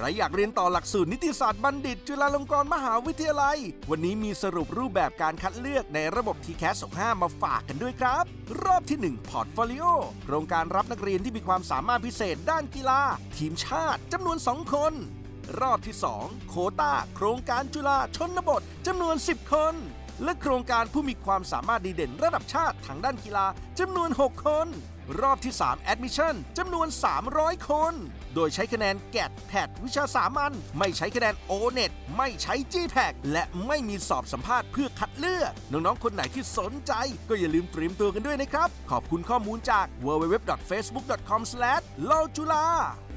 ใครอยากเรียนต่อหลักสูตรนิติศาสตร์บัณฑิต จุฬาลงกรณ์มหาวิทยาลัย วันนี้มีสรุปรูปแบบการคัดเลือกในระบบ t c a s 65 มาฝากกันด้วยครับ รอบที่1 Portfolio โครงการรับนักเรียนที่มีความสามารถพิเศษด้านกีฬา ทีมชาติจำนวน 2 คน รอบที่ 2 โคตาโครงการจุฬาชนบทจำนวน 10 คน และโครงการผู้มีความสามารถดีเด่นระดับชาติทางด้านกีฬาจำนวน 6 คน รอบที่ 3 Admission จำนวน 300 คน โดยใช้คะแนนแกดแพดวิชาสามัญไม่ใช้คะแนน o n e t ไม่ใช้ g p a c และไม่มีสอบสัมภาษณ์เพื่อคัดเลือก น้องๆ คนไหนที่สนใจ ก็อย่าลืมเตรียมตัวกันด้วยนะครับ ขอบคุณข้อมูลจาก www.facebook.com/lajula